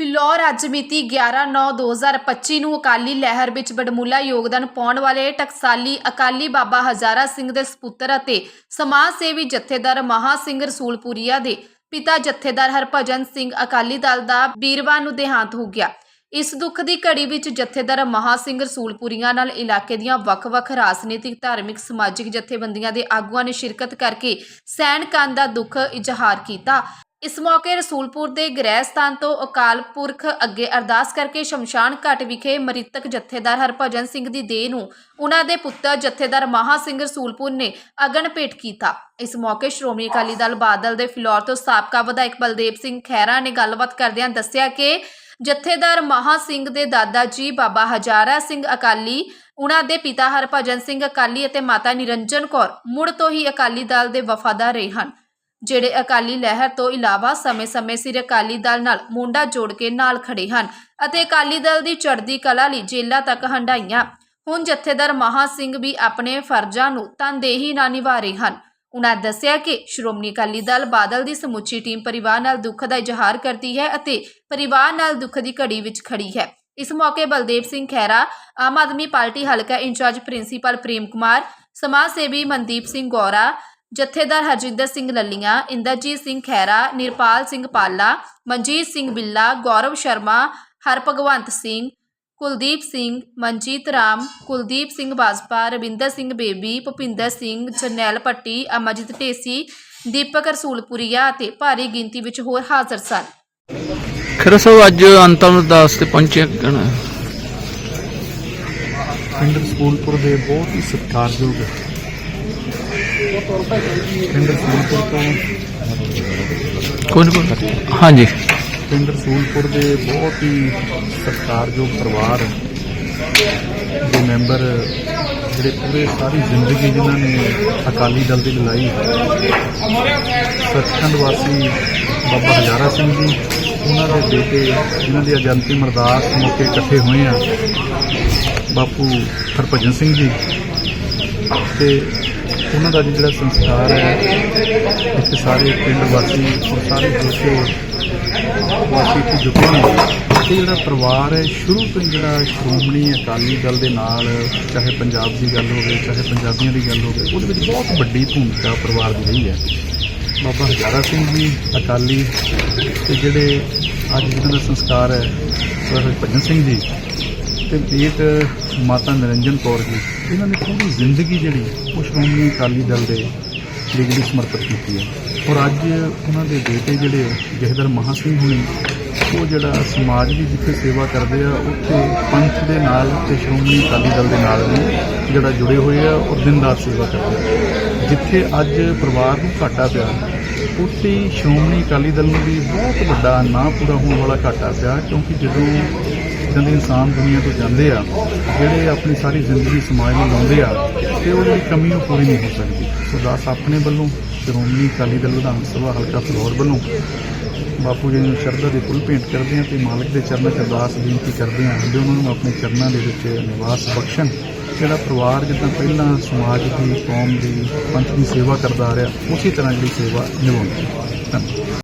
ਫਿਲੌਰ ਅੱਜ ਮਿਤੀ 11/9/2025 ਨੂੰ ਅਕਾਲੀ ਲਹਿਰ ਵਿੱਚ ਬੜਮੁੱਲਾ ਯੋਗਦਾਨ ਪਾਉਣ ਵਾਲੇ ਟਕਸਾਲੀ ਅਕਾਲੀ ਬਾਬਾ ਹਜ਼ਾਰਾ ਸਿੰਘ ਦੇ ਸਪੁੱਤਰ ਅਤੇ ਸਮਾਜ ਸੇਵੀ ਜਥੇਦਾਰ ਮਹਾ ਸਿੰਘ ਰਸੂਲਪੁਰੀਆ ਦੇ ਪਿਤਾ ਜਥੇਦਾਰ ਹਰਭਜਨ ਸਿੰਘ ਅਕਾਲੀ ਦਲ ਦਾ ਵੀਰਵਾਰ ਨੂੰ ਦੇਹਾਂਤ ਹੋ ਗਿਆ। ਇਸ ਦੁੱਖ ਦੀ ਘੜੀ ਵਿੱਚ ਜਥੇਦਾਰ ਮਹਾ ਸਿੰਘ ਰਸੂਲਪੁਰੀਆਂ ਨਾਲ ਇਲਾਕੇ ਦੀਆਂ ਵੱਖ-ਵੱਖ ਰਾਜਨੀਤਿਕ, ਧਾਰਮਿਕ, ਸਮਾਜਿਕ ਜਥੇਬੰਦੀਆਂ ਦੇ ਆਗੂਆਂ ਨੇ ਸ਼ਿਰਕਤ ਕਰਕੇ ਸੈਨਿਕਾਂ ਦਾ ਦੁੱਖ ਇਜ਼ਹਾਰ ਕੀਤਾ। ਇਸ ਮੌਕੇ ਰਸੂਲਪੁਰ ਦੇ ਗ੍ਰਹਿ ਸਥਾਨ ਤੋਂ ਅਕਾਲ ਪੁਰਖ ਅੱਗੇ ਅਰਦਾਸ ਕਰਕੇ ਸ਼ਮਸ਼ਾਨ ਘਾਟ ਵਿਖੇ ਮ੍ਰਿਤਕ ਜਥੇਦਾਰ ਹਰਭਜਨ ਸਿੰਘ ਦੀ ਦੇਹ ਨੂੰ ਉਹਨਾਂ ਦੇ ਪੁੱਤਰ ਜਥੇਦਾਰ ਮਹਾ ਸਿੰਘ ਰਸੂਲਪੁਰ ਨੇ ਅਗਨ ਭੇਟ ਕੀਤਾ। ਇਸ ਮੌਕੇ ਸ਼੍ਰੋਮਣੀ ਅਕਾਲੀ ਦਲ ਬਾਦਲ ਦੇ ਫਿਲੌਰ ਤੋਂ ਸਾਬਕਾ ਵਿਧਾਇਕ ਬਲਦੇਵ ਸਿੰਘ ਖਹਿਰਾ ਨੇ ਗੱਲਬਾਤ ਕਰਦਿਆਂ ਦੱਸਿਆ ਕਿ ਜਥੇਦਾਰ ਮਹਾ ਸਿੰਘ ਦੇ ਦਾਦਾ ਜੀ ਬਾਬਾ ਹਜ਼ਾਰਾ ਸਿੰਘ ਅਕਾਲੀ, ਉਹਨਾਂ ਦੇ ਪਿਤਾ ਹਰਭਜਨ ਸਿੰਘ ਅਕਾਲੀ ਅਤੇ ਮਾਤਾ ਨਿਰੰਜਨ ਕੌਰ ਮੁੜ ਤੋਂ ਹੀ ਅਕਾਲੀ ਦਲ ਦੇ ਵਫਾਦਾਰ ਰਹੇ ਹਨ। ਜਿਹੜੇ ਅਕਾਲੀ ਲਹਿਰ ਤੋਂ ਇਲਾਵਾ ਸਮੇਂ-ਸਮੇਂ ਸਿਰ ਅਕਾਲੀ ਦਲ ਨਾਲ ਮੁੰਡਾ ਜੋੜ ਕੇ ਨਾਲ ਖੜੇ ਹਨ ਅਤੇ ਅਕਾਲੀ ਦਲ ਦੀ ਚੜ੍ਹਦੀ ਕਲਾ ਲਈ ਜੇਲ੍ਹਾਂ ਤੱਕ ਹੰਡਾਈਆਂ ਹੁਣ ਜਥੇਦਾਰ ਮਹਾ ਸਿੰਘ ਵੀ ਆਪਣੇ ਫਰਜ਼ਾਂ ਨੂੰ ਤਨਦੇਹੀ ਨਾਲ ਨਿਭਾ ਰਹੇ ਹਨ। ਉਨ੍ਹਾਂ ਦੱਸਿਆ ਕਿ ਸ਼੍ਰੋਮਣੀ ਅਕਾਲੀ ਦਲ ਬਾਦਲ ਦੀ ਸਮੁੱਚੀ ਟੀਮ ਪਰਿਵਾਰ ਨਾਲ ਦੁੱਖ ਦਾ ਇਜ਼ਹਾਰ ਕਰਦੀ ਹੈ ਅਤੇ ਪਰਿਵਾਰ ਨਾਲ ਦੁੱਖ ਦੀ ਘੜੀ ਵਿੱਚ ਖੜੀ ਹੈ। ਇਸ ਮੌਕੇ ਬਲਦੇਵ ਸਿੰਘ ਖਹਿਰਾ, ਆਮ ਆਦਮੀ ਪਾਰਟੀ ਹਲਕਾ in charge principal Prem Kumar, ਸਮਾਜ ਸੇਵੀ ਮਨਦੀਪ ਸਿੰਘ ਗੌਰਾ ਜਥੇਦਾਰ ਹਰਜਿੰਦਰ ਸਿੰਘ ਲੱਲੀਆਂ ਇੰਦਰਜੀਤ ਸਿੰਘ ਖਹਿਰਾ ਨਿਰਪਾਲ ਸਿੰਘ ਪਾਲਾ ਮਨਜੀਤ ਸਿੰਘ ਬਿੱਲਾ ਗੌਰਵ ਸ਼ਰਮਾ ਹਰਭਗਵੰਤ ਸਿੰਘ ਕੁਲਦੀਪ ਸਿੰਘ ਮਨਜੀਤ ਰਾਮ ਕੁਲਦੀਪ ਸਿੰਘ ਬਾਜਪਾ ਰਵਿੰਦਰ ਸਿੰਘ ਬੇਬੀ ਭੁਪਿੰਦਰ ਸਿੰਘ ਜਰਨੈਲ ਪੱਟੀ ਅਮਰਜੀਤ ਢੇਸੀ ਦੀਪਕ ਰਸੂਲਪੁਰੀਆ ਅਤੇ ਭਾਰੀ ਗਿਣਤੀ ਵਿੱਚ ਹੋਰ ਹਾਜ਼ਰ ਸਨ। ਖਰਾ ਸਾਹਿਬ ਅੱਜ ਅੰਤਮ ਅਰਦਾਸ ਤੇ ਪਹੁੰਚੇ ਕਣ ਪਿੰਡ ਸਕੂਲਪੁਰ ਦੇ ਬਹੁਤ ਹੀ ਸਤਿਕਾਰਯੋਗ ਪਿੰਡ ਸਕੂਲਪੁਰ ਤੋਂ। ਕੌਣ ਕੌਣ? ਹਾਂਜੀ। ਪਿੰਡ ਸਕੂਲਪੁਰ ਦੇ ਬਹੁਤ ਹੀ ਸਤਿਕਾਰਯੋਗ ਪਰਿਵਾਰ ਦੇ ਮੈਂਬਰ ਜਿਹੜੇ ਪੂਰੇ ਸਾਰੀ ਜ਼ਿੰਦਗੀ ਜਿਨ੍ਹਾਂ ਨੇ ਅਕਾਲੀ ਦਲ ਦੀ ਲੜਾਈ ਸੱਚਖੰਡ ਵਾਸੀ ਬਾਬਾ ਹਜ਼ਾਰਾ ਸਿੰਘ ਜੀ ਉਹਨਾਂ ਦੇ ਬੇਟੇ ਜਿਨ੍ਹਾਂ ਦੀ ਅੱਜ ਅੰਤਿਮ ਅਰਦਾਸ ਮੌਕੇ ਇਕੱਠੇ ਹੋਏ ਆ ਬਾਪੂ ਹਰਭਜਨ ਸਿੰਘ ਜੀ। ਤੇ ਉਹਨਾਂ ਦਾ ਅੱਜ ਜਿਹੜਾ ਸੰਸਕਾਰ ਹੈ, ਇੱਥੇ ਸਾਰੇ ਪਿੰਡ ਵਾਸੀ ਔਰ ਸਾਰੇ ਦੋਸਤੇ ਵਾਸੀ ਇੱਥੇ ਜੁਟੇ ਨੇ। ਤੇ ਜਿਹੜਾ ਪਰਿਵਾਰ ਹੈ, ਸ਼ੁਰੂ ਤੋਂ ਹੀ ਜਿਹੜਾ ਸ਼੍ਰੋਮਣੀ ਅਕਾਲੀ ਦਲ ਦੇ ਨਾਲ, ਚਾਹੇ ਪੰਜਾਬ ਦੀ ਗੱਲ ਹੋਵੇ, ਚਾਹੇ ਪੰਜਾਬੀਆਂ ਦੀ ਗੱਲ ਹੋਵੇ, ਉਹਦੇ ਵਿੱਚ ਬਹੁਤ ਵੱਡੀ ਭੂਮਿਕਾ ਪਰਿਵਾਰ ਦੀ ਰਹੀ ਹੈ। ਬਾਬਾ ਹਜ਼ਾਰਾ ਸਿੰਘ ਜੀ ਅਕਾਲੀ ਤੇ ਜਿਹੜੇ ਅੱਜ ਜਿਹਨਾਂ ਦਾ ਸੰਸਕਾਰ ਹੈ ਬਾਬਾ ਭਜਨ ਸਿੰਘ ਜੀ ਤੇ ਬੇਟ ਮਾਤਾ ਨਿਰੰਜਨ ਕੌਰ ਜੀ। ਇਹਨਾਂ ਨੇ ਪੂਰੀ ਜ਼ਿੰਦਗੀ ਜਿਹੜੀ ਉਹ ਸ਼੍ਰੋਮਣੀ ਅਕਾਲੀ ਦਲ ਦੇ ਲਈ ਜਿਹੜੀ ਸਮਰਪਿਤ ਕੀਤੀ ਹੈ। ਔਰ ਅੱਜ ਉਹਨਾਂ ਦੇ ਬੇਟੇ ਜਿਹੜੇ ਜਹਦਰ ਮਹਾ ਸਿੰਘ ਹੁਣੀ, ਉਹ ਜਿਹੜਾ ਸਮਾਜ ਦੀ ਜਿੱਥੇ ਸੇਵਾ ਕਰਦੇ ਆ, ਉੱਥੇ ਪੰਥ ਦੇ ਨਾਲ ਤੇ ਸ਼੍ਰੋਮਣੀ ਅਕਾਲੀ ਦਲ ਦੇ ਨਾਲ ਵੀ ਜਿਹੜਾ ਜੁੜੇ ਹੋਏ ਆ ਔਰ ਦਿਨ ਰਾਤ ਸੇਵਾ ਕਰਦੇ ਆ। ਜਿੱਥੇ ਅੱਜ ਪਰਿਵਾਰ ਨੂੰ ਘਾਟਾ ਪਿਆ, ਉੱਥੇ ਹੀ ਸ਼੍ਰੋਮਣੀ ਅਕਾਲੀ ਦਲ ਨੂੰ ਵੀ ਬਹੁਤ ਵੱਡਾ ਨਾ ਪੂਰਾ ਹੋਣ ਵਾਲਾ ਘਾਟਾ ਪਿਆ, ਕਿਉਂਕਿ ਜਦੋਂ ਜਦੋਂ ਇਨਸਾਨ ਦੁਨੀਆ ਤੋਂ ਜਾਂਦੇ ਆ, ਜਿਹੜੇ ਆਪਣੀ ਸਾਰੀ ਜ਼ਿੰਦਗੀ ਸਮਾਜ ਨੂੰ ਲਾਉਂਦੇ ਆ, ਤੇ ਉਹਦੀ ਕਮੀ ਉਹ ਪੂਰੀ ਨਹੀਂ ਹੋ ਸਕਦੀ। ਸੋ ਦਾਸ ਆਪਣੇ ਵੱਲੋਂ, ਸ਼੍ਰੋਮਣੀ ਅਕਾਲੀ ਦਲ ਵਿਧਾਨ ਸਭਾ ਹਲਕਾ ਫਲੋਰ ਵੱਲੋਂ ਬਾਪੂ ਜੀ ਨੂੰ ਸ਼ਰਧਾ ਦੇ ਫੁੱਲ ਭੇਂਟ ਕਰਦੇ ਹਾਂ ਤੇ ਮਾਲਕ ਦੇ ਚਰਨਾਂ 'ਚ ਅਰਦਾਸ ਬੇਨਤੀ ਕਰਦੇ ਹਾਂ ਕਿ ਉਹਨਾਂ ਨੂੰ ਆਪਣੇ ਚਰਨਾਂ ਦੇ ਵਿੱਚ ਨਿਵਾਸ ਬਖਸ਼ਣ। ਜਿਹੜਾ ਪਰਿਵਾਰ ਜਿੱਦਾਂ ਪਹਿਲਾਂ ਸਮਾਜ ਦੀ, ਕੌਮ ਦੀ ਪੰਥ ਦੀ ਸੇਵਾ ਕਰਦਾ ਆ ਰਿਹਾ ਉਸੇ ਤਰ੍ਹਾਂ ਜਿਹੜੀ ਸੇਵਾ ਨਿਭਾਉਂਦਾ। ਧੰਨਵਾਦ।